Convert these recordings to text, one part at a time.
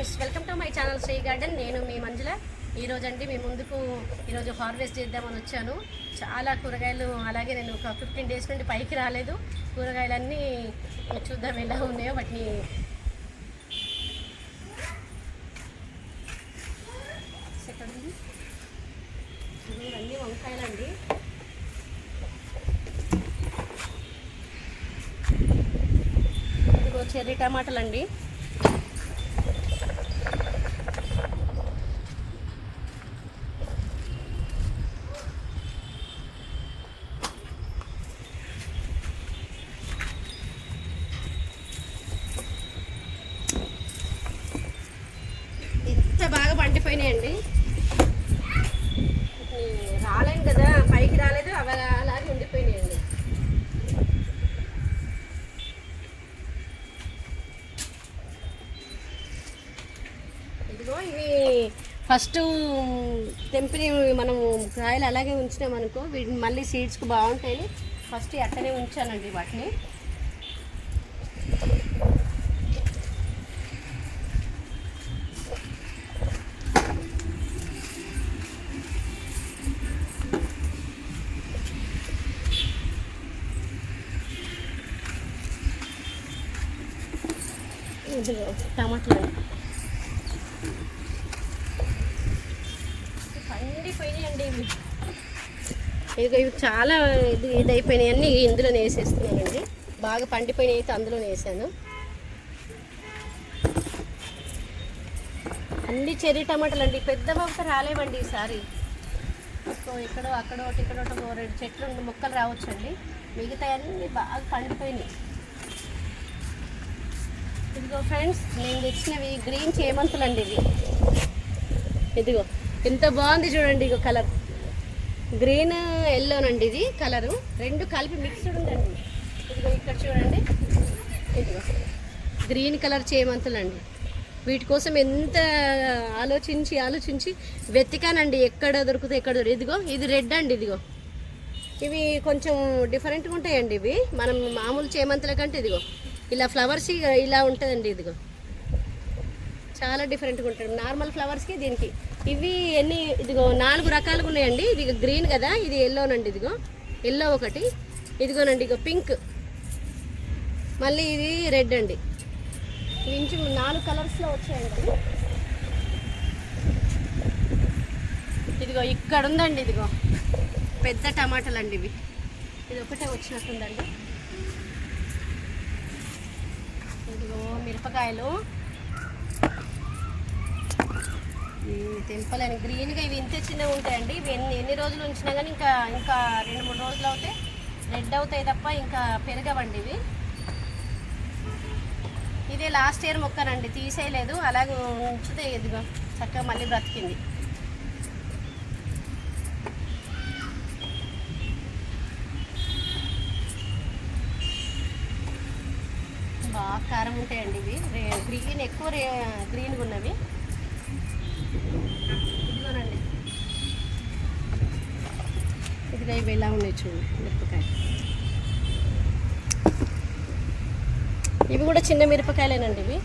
Friends welcome to my channel Sri garden. నేను మీ మంజుల. ఈరోజు అండి మీ ముందుకు ఈరోజు హార్వెస్ట్ చేద్దామని వచ్చాను. చాలా కూరగాయలు అలాగే నేను ఒక ఫిఫ్టీన్ డేస్ నుండి పైకి రాలేదు. కూరగాయలన్నీ చూద్దాం ఎలా ఉన్నాయో వాటిని ఎక్కడ ఇవన్నీ వంకాయలండి. ఇదిగో చెర్రీ టమాటాలండి అండి ఎంత బాగా అండి రాలేను కదా పైకి రాలేదు అవి అలాగే ఉండిపోయినాయండి. ఇదిగో ఇవి ఫస్ట్ తెంపిని మనం కాయలు అలాగే ఉంచినాం అనుకో వీటిని మళ్ళీ సీడ్స్కి బాగుంటాయని ఫస్ట్ అట్టనే ఉంచానండి వాటిని. ఇదిగో టమాటాలు. పండిపోయినాయండి ఇవి. ఇవి చాలా ఇది ఇదైపోయినాయి. అన్నీ ఇందులోనే వేసేస్తున్నానండి. బాగా పండిపోయినాయి అయితే అందులోనే వేసాను. అన్ని చెర్రీ టమాటాలు అండి పెద్ద మొక్క రాలేవండి ఈసారి. సో ఇక్కడో అక్కడో ఒకటి ఇక్కడ ఒకటి రెండు చెట్లు ఉండి మొక్కలు రావచ్చండి. మిగతా అన్నీ బాగా పండిపోయినాయి. ఇదిగో ఫ్రెండ్స్ నేను తెచ్చినవి గ్రీన్ చేమంతులు అండి ఇవి. ఇదిగో ఎంత బాగుంది చూడండి ఇగో కలర్. గ్రీన్ ఎల్లోనండి ఇది కలరు. రెండు కలిపి మిక్స్డ్ ఉందండి. ఇదిగో ఇక్కడ చూడండి. ఇదిగో గ్రీన్ కలర్ చేమంతులు అండి వీటి కోసం ఎంత ఆలోచించి ఆలోచించి వెతికానండి. ఎక్కడ దొరుకుతాయి ఎక్కడ దొరికి. ఇదిగో ఇది రెడ్ అండి ఇదిగో. ఇవి కొంచెం డిఫరెంట్గా ఉంటాయండి ఇవి. మనం మామూలు చేమంతుల కంటే ఇదిగో. ఇలా ఫ్లవర్స్ ఇలా ఉంటుందండి ఇదిగో. చాలా డిఫరెంట్గా ఉంటుంది. నార్మల్ ఫ్లవర్స్కి దీనికి. ఇవి ఎన్ని ఇదిగో నాలుగు రకాలుగా ఉన్నాయండి. ఇది గ్రీన్ కదా ఇది ఎల్లోనండి ఇదిగో. ఎల్లో ఒకటి ఇదిగోనండి ఇగో పింక్ మళ్ళీ ఇది రెడ్ అండి. ఇంచు నాలుగు కలర్స్లో వచ్చాయండి. ఇదిగో ఇక్కడ ఉందండి ఇదిగో. పెద్ద టమాటాలు అండి ఇవి. ఇది ఒకటే వచ్చినట్టుందండి ఇదిగో మిరపకాయలు. ఉమ్, తెంపలేని గ్రీన్గా ఇవి ఇంతే చిన్నగా ఉంటాయండి. ఇవి ఎన్ని ఎన్ని రోజులు ఉంచినా కానీ ఇంకా ఇంకా రెండు మూడు రోజులు అవుతే రెడ్ అవుతాయి తప్ప ఇంకా పెరగవండి ఇవి. ఇదే లాస్ట్ ఇయర్ మొక్కనండి తీసేయలేదు. అలాగే ఉంచితే ఇదిగో చక్కగా మళ్ళీ బ్రతికింది బాగా కారం ఉంటాయండి ఇవి. రే- గ్రీన్ ఎక్కువ రే గ్రీన్గా ఉన్నవి. ఇదిగోనండి. ఇదిగా ఇవి ఎలా ఉన్నాయి చూడండి మిరపకాయ ఇవి కూడా చిన్న మిరపకాయలేనండి ఇవి.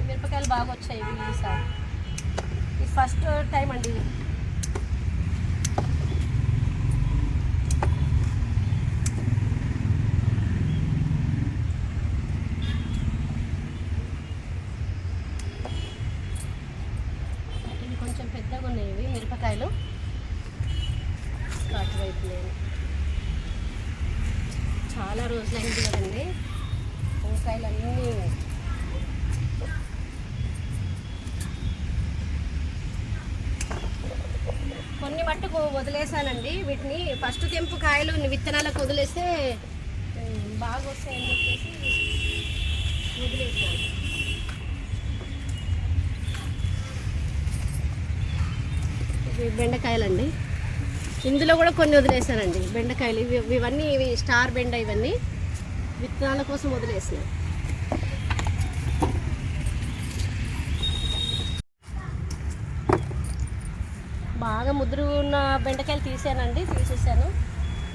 మిరపకాయలు బాగా వచ్చాయి ఇవి ఈసారి. ఇది ఫస్ట్ టైం అండి ఇది ఇవి కొంచెం పెద్దగా ఉన్నాయి ఇవి మిరపకాయలు అటువైపు లేవు చాలా రోజులైంది కదండి. వంకాయలు అన్నీ కొన్ని మట్టుకు వదిలేసానండి. వీటిని ఫస్ట్ తెంపు కాయలు విత్తనాలకు వదిలేస్తే బాగా వస్తాయని చెప్పేసి వదిలేసాను. ఇవి బెండకాయలండి. ఇందులో కూడా కొన్ని వదిలేసానండి బెండకాయలు ఇవి ఇవన్నీ ఇవి స్టార్ బెండ ఇవన్నీ విత్తనాల కోసం వదిలేసినాయి బాగా ముదురు ఉన్న బెండకాయలు తీసానండి తీసేసాను.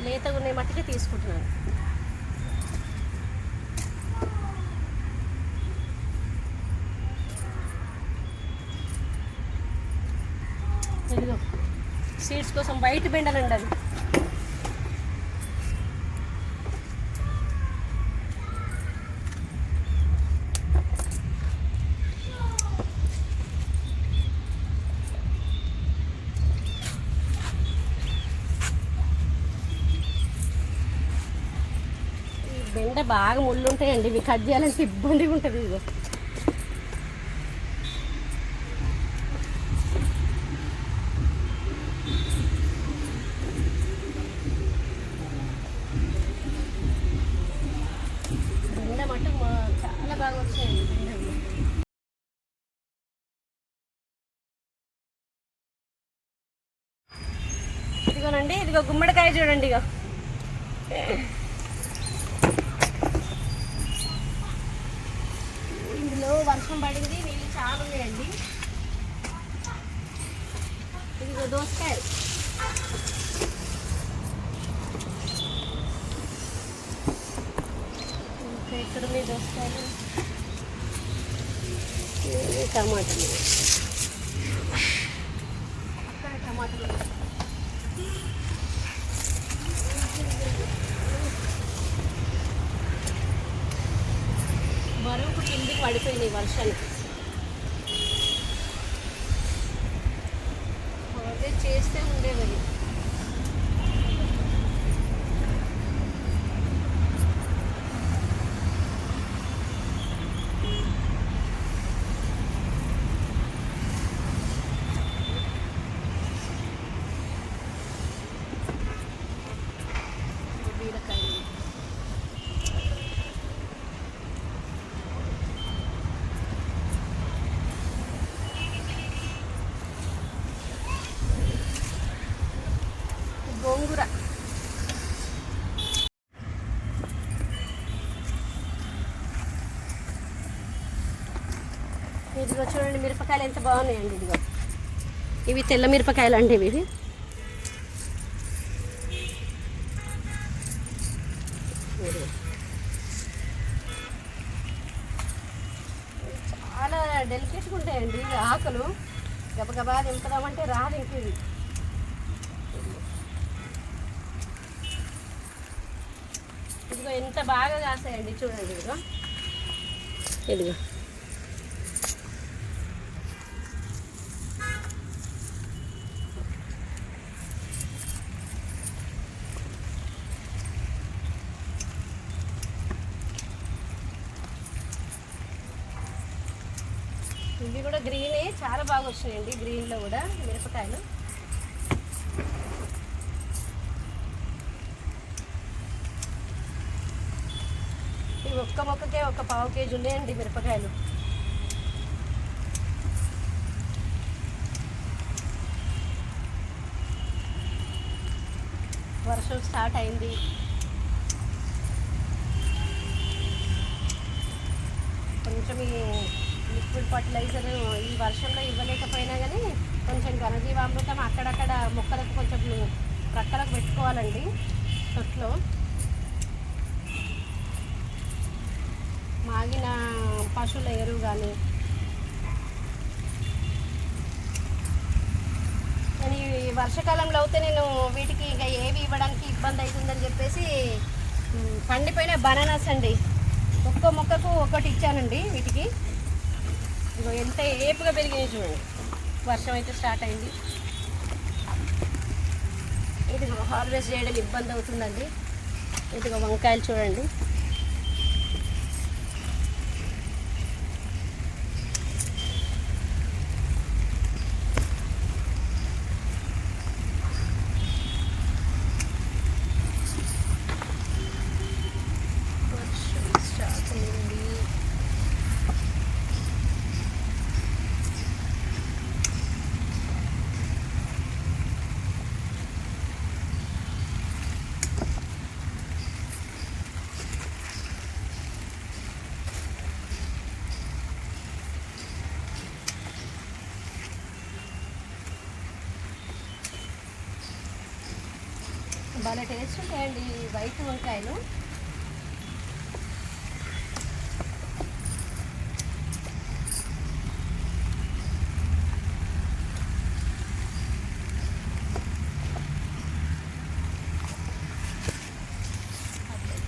లేతగా ఉన్నాయి మట్టికి తీసుకుంటున్నాను ఇదిగో సీడ్స్ కోసం వైట్ బెండలండి అది బెండ బాగా ముళ్ళు ఉంటాయండి ఇవి కట్ చేయాలంటే ఇబ్బందిగా ఉంటుంది ఇదిగో బెండ మట్టు మా- చాలా బాగా వచ్చాయండి బెండలు ఇక గుమ్మడికాయ చూడండి ఇక ఇందులో వర్షం పడింది నీళ్ళు చాలా ఉన్నాయండి. ఇదిగో దోసకాయ ఇక్కడ ఉన్నాయి దోసకాయలు? టమాటాలు? అక్కడ టమాటాలు కిందికి పడిపోయినాయి వర్షానికి చేస్తే ఉండేవి బీరకాయలు గోంగూర ఇదిగో చూడండి మిరపకాయలు ఎంత బాగున్నాయండి ఇదిగో. ఇవి తెల్ల మిరపకాయలు అండి ఇవి. చాలా డెలికేట్గా ఉంటాయండి ఇవి ఆకులు. గబగబా దింపుదామంటే రాదు ఇంక ఇవి. ఇదిగో ఎంత బాగా కాసాయండి చూడండి ఇదిగో. ఇదిగో ఇవి కూడా గ్రీనే చాలా బాగా వచ్చినాయండి గ్రీన్లో కూడా మిరపకాయలు. ఇవి ఒక్క మొక్కకే ఒక పావు కేజీ ఉన్నాయండి మిరపకాయలు. వర్షం స్టార్ట్ అయింది కొంచెం ఈ లిక్విడ్ ఫర్టిలైజర్ ఈ వర్షంలో ఇవ్వలేకపోయినా కానీ కొంచెం ఘనజీవామృతం అక్కడక్కడ మొక్కలకు కొంచెం ప్రక్కలకు పెట్టుకోవాలండి తొట్లో. మాగిన పశువుల ఎరువు కానీ కానీ ఈ వర్షాకాలంలో అయితే నేను వీటికి ఇంకా ఏవి ఇవ్వడానికి ఇబ్బంది అవుతుందని చెప్పేసి పండిపోయిన బనానాస్ అండి. ఒక్కో మొక్కకు ఒక్కటి ఇచ్చానండి వీటికి. ఇగో ఎంత ఏపుగా పెరిగినాయి చూడండి వర్షం అయితే స్టార్ట్ అయింది. ఇదిగో హార్వెస్ట్ చేయడం ఇబ్బంది అవుతుందండి. ఇదిగో వంకాయలు చూడండి వర్షం స్టార్ట్ అయింది భలే టేస్ట్ ఉంటాయండి ఈ వైట్ వంకాయలు.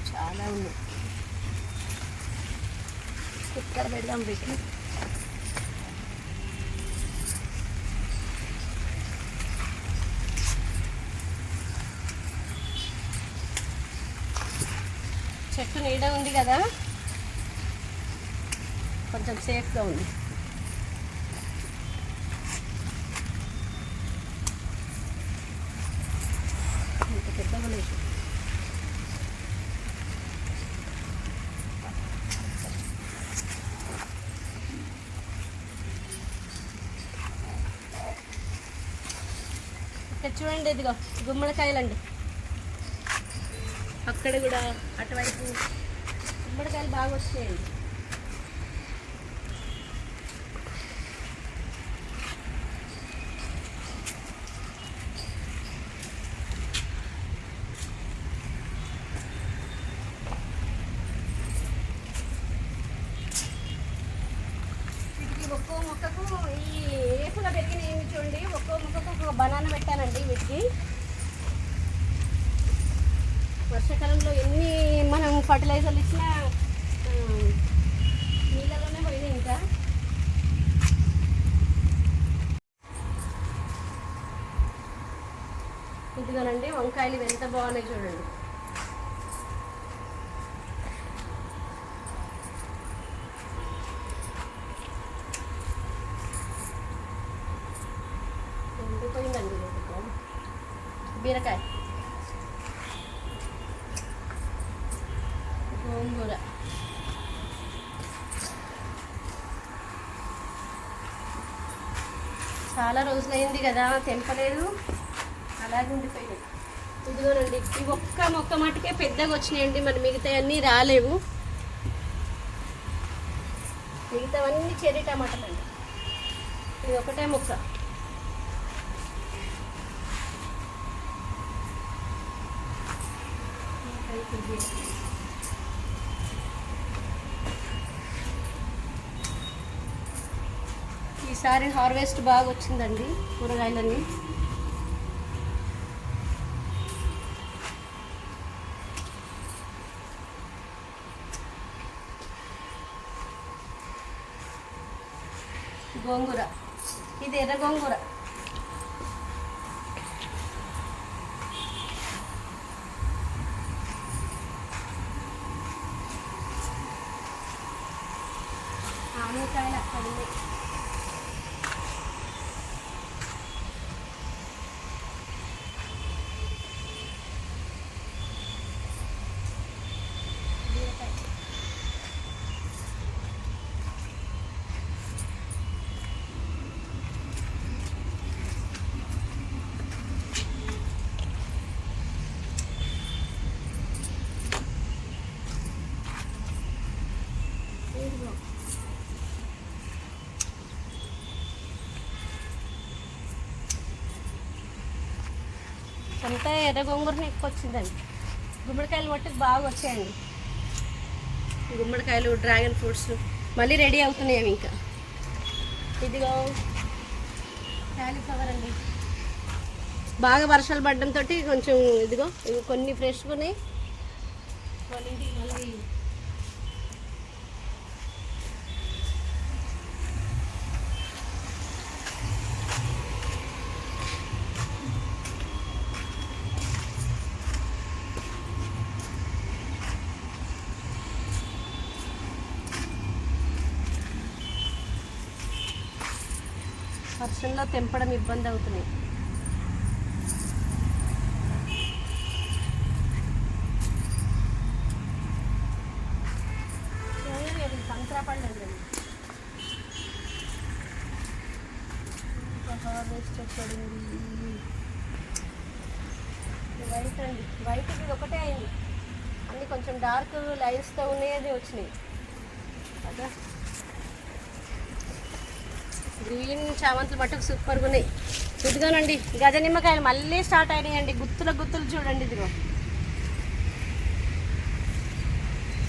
చాలా ఉన్నాయి. ఇక్కడ పెడదాం వీటిని చెట్టు నీడ ఉంది కదా. కొంచెం సేఫ్గా ఉంది. ఇంత లేదు. ఇక్కడ చూడండి ఇదిగో గుమ్మడికాయలండి. అక్కడ కూడా అటువైపు గుమ్మడికాయలు బాగా వచ్చాయండి వీటికి ఒక్కో మొక్కకు ఈ ఏపుగా పెరిగిన ఏమి చూడండి ఒక్కో మొక్కకు ఒక బనానా పెట్టానండి వీటికి వర్షాకాలంలో ఎన్ని మనం ఫర్టిలైజర్లు ఇచ్చినా ఆ, నీళ్ళలోనే పోయినాయి ఇంకా ఇదిగోనండి వంకాయలు ఇవి ఎంత బాగున్నాయి చూడండి. ఎండిపోయిందండి బీరకాయ. గోంగూర. చాలా రోజులైంది కదా తెంపలేదు. అలాగే ఉండిపోయినాయి. ఇదిగోనండి ఈ ఒక్క మొక్క మటుకే పెద్దగా వచ్చినాయండి మరి మిగతా అన్నీ రాలేవు. మిగతావన్నీ చెర్రీ టమాటాలండి. ఇది ఒకటే మొక్క. ఈసారి హార్వెస్ట్ బాగా వచ్చిందండి కూరగాయలన్నీ. గోంగూర ఇది ఎర్ర గోంగూర ఆనకాయలు అక్కడ ఉన్నాయి బీరకాయ. ఇదిగో. అంతా ఎర్ర గోంగూరని ఎక్కువ వచ్చిందండి. గుమ్మడికాయలు మట్టుకు బాగా వచ్చాయండి. గుమ్మడికాయలు డ్రాగన్ ఫ్రూట్స్ మళ్ళీ రెడీ అవుతున్నాయి అవి ఇంకా. ఇదిగో క్యాలీఫ్లవర్ అండి. బాగా వర్షాలు పడడంతో కొంచెం ఇదిగో ఇవి కొన్ని ఫ్రెష్గా ఉన్నాయి మళ్ళీ వర్షంలో తెంపడం ఇబ్బంది అవుతుంది. అది హార్వెస్ట్ వైట్ అండి. వైట్ ఇది ఒకటే అయింది. అన్ని కొంచెం డార్క్ లైన్స్తో ఉన్నాయి వచ్చినాయి. అదే. గ్రీన్ చామంతులు మట్టుకు సూపర్గా ఉన్నాయి ఇదిగోనండి గజ నిమ్మకాయలు మళ్ళీ స్టార్ట్ అయినాయండి. గుత్తుల గుత్తులు చూడండి ఇదిగో.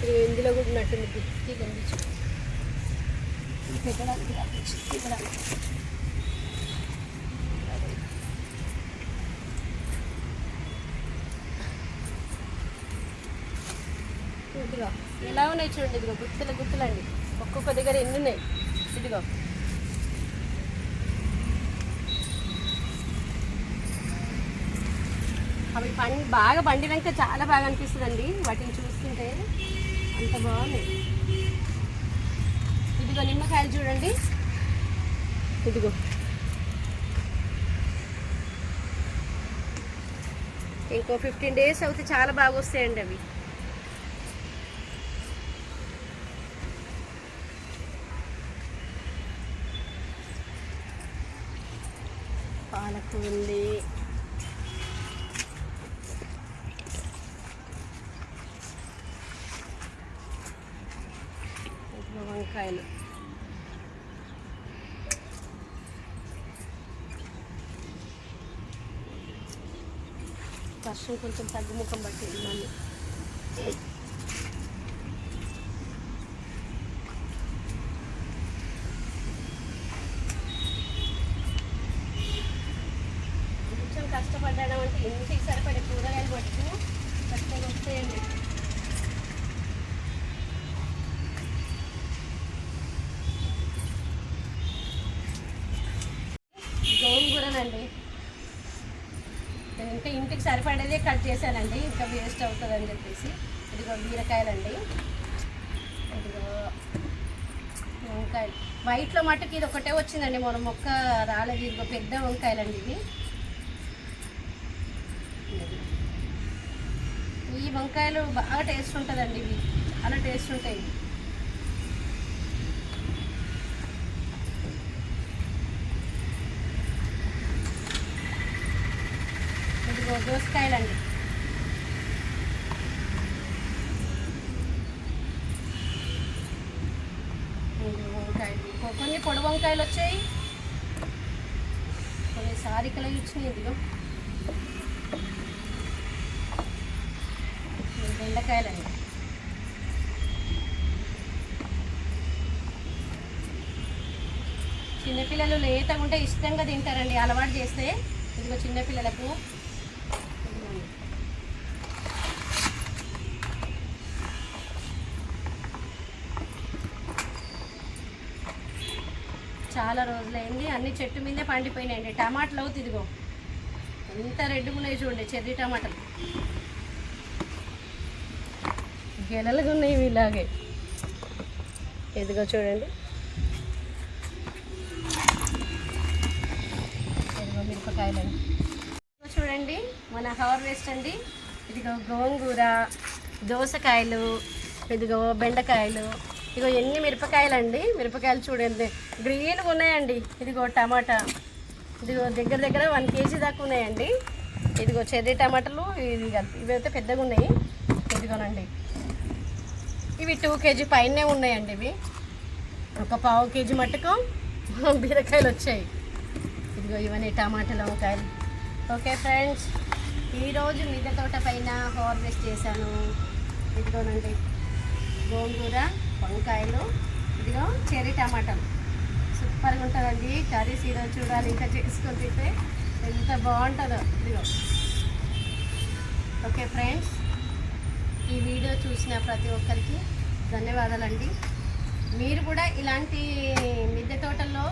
ఇది ఇందులో కూడా ఉన్నట్టుంది గుత్తి కనిపించు ఇదిగో ఎలా ఉన్నాయి చూడండి ఇదిగో గుత్తుల గుత్తులండి. ఒక్కొక్క దగ్గర ఎన్ని ఉన్నాయి? ఇదిగో. అవి పండి బాగా పండినాక చాలా బాగా అనిపిస్తుందండి. వాటిని చూస్తుంటే అంత బాగున్నాయి. ఇదిగో నిమ్మకాయలు చూడండి. ఇదిగో. ఇంకో ఫిఫ్టీన్ డేస్ అవుతే చాలా బాగా వస్తాయండి అవి. పాలకు ఉంది ఇదిగో వంకాయలు వర్షం కొంచెం తగ్గుముఖం పట్టింది మళ్ళీ. కొంచెం కష్టపడ్డాం అంటే ఇంటికి సరిపడే కూరగాయలు పట్టుకు కష్టం వస్తాయండి గోంగూరనండి నేను ఇంకా ఇంటికి సరిపడేదే కట్ చేశానండి. ఇంకా వేస్ట్ అవుతుందని చెప్పేసి. ఇదిగో బీరకాయలండి. ఇదిగో వంకాయలు. వైట్లో మట్టుకు ఇది ఒకటే వచ్చిందండి. మన మొక్క రాలేదు. ఇదిగో పెద్ద వంకాయలండి ఇవి. ఈ వంకాయలు బాగా టేస్ట్ ఉంటుందండి ఇవి. చాలా టేస్ట్ ఉంటాయి. ఇదిగో దోసకాయలండి. వంకాయలు. కొన్ని పొడి వంకాయలు వచ్చాయి. కొన్ని సారికలు ఇచ్చినాయి ఇదిగో. బెండకాయలు బెండకాయలండి. చిన్నపిల్లలు లేతగా ఉంటే ఇష్టంగా తింటారండి అలవాటు చేస్తే. ఇదిగో చిన్నపిల్లలకు. చాలా రోజులైంది. అన్ని చెట్టు మీదే పండిపోయినాయండి. టమాటాలు అవుతుంది ఇదిగో. ఎంత రెడ్గా ఉన్నాయి చూడండి చెర్రీ టమాటాలు. గెలలుగా ఉన్నాయి ఇవి ఇలాగే ఇదిగో చూడండి. ఇదిగో మిరపకాయలండి చూడండి. మన హార్వెస్ట్ అండి. ఇదిగో గోంగూర దోసకాయలు ఇదిగో బెండకాయలు. ఇదిగో ఎన్ని మిరపకాయలు అండి మిరపకాయలు చూడండి. గ్రీన్గా ఉన్నాయండి. ఇదిగో టమాటా. ఇదిగో దగ్గర దగ్గర వన్ కేజీ దాకా ఉన్నాయండి. ఇదిగో చెర్రీ టమాటాలు ఇది ఇవైతే పెద్దగా ఉన్నాయి. ఇదిగోనండి. ఇవి టూ కేజీ పైనే ఉన్నాయండి ఇవి. ఒక పావు కేజీ మట్టుకు బీరకాయలు వచ్చాయి. ఇదిగో ఇవన్నీ టమాటాలు వంకాయలు ఓకే ఫ్రెండ్స్ ఈరోజు మిద్దె తోట పైన హార్వెస్ట్ చేశాను. ఇదిగోనండి గోంగూర. వంకాయలు. ఇదిగో చెర్రీ టమాటాలు సూపర్గా ఉంటుందండి. కర్రీస్ ఈరోజు చూడాలి ఇంకా చేసుకొని తింటే ఎంత బాగుంటుందో. ఇదిగో. ఓకే ఫ్రెండ్స్ ఈ వీడియో చూసిన ప్రతి ఒక్కరికి ధన్యవాదాలండి. మీరు కూడా ఇలాంటి మిద్దె తోటల్లో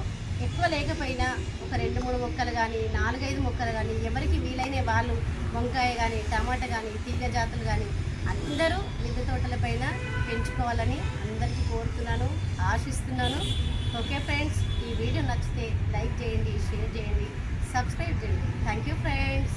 ఎక్కువ లేకపోయినా ఒక రెండు మూడు మొక్కలు కానీ నాలుగైదు మొక్కలు కానీ ఎవరికి వీలైన వాళ్ళు వంకాయ కానీ టమాటా కానీ తీగ జాతులు కానీ అందరూ మిద్దె తోటల పైన పెంచుకోవాలని అందరికీ కోరుతున్నాను ఆశిస్తున్నాను. ఓకే ఫ్రెండ్స్ ఈ వీడియో నచ్చితే లైక్ చేయండి షేర్ చేయండి సబ్స్క్రైబ్ చేయండి. Thank you friends.